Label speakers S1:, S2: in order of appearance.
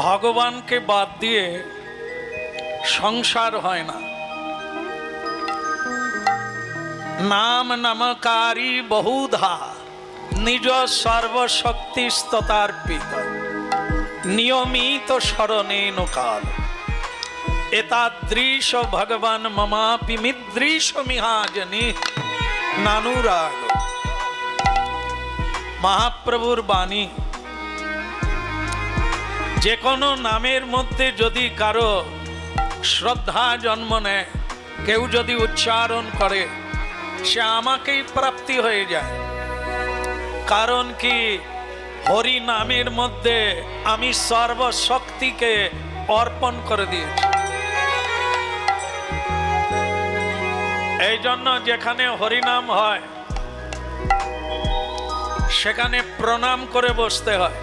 S1: ভগবানকে বাদ দিয়ে সংসার হয় না। নাম নামকারী বহুধা, নিজ সর্বশক্তিস্ততার্পিত, নিয়মিত স্মরণেন কাল এতাদৃশ ভগবান মমাপি মিদৃশ মিহাজনি নানুরাগ। মহাপ্রভুর বাণী যে কোনো নামের মধ্যে যদি কারও শ্রদ্ধা জন্ম নেয়, কেউ যদি উচ্চারণ করে, সে আমাকেই প্রাপ্তি হয়ে যায়। কারণ কি, হরি নামের মধ্যে আমি সর্বশক্তিকে অর্পণ করে দিয়েছি। এই জন্য যেখানে হরিনাম হয়, সেখানে প্রণাম করে বসতে হয়।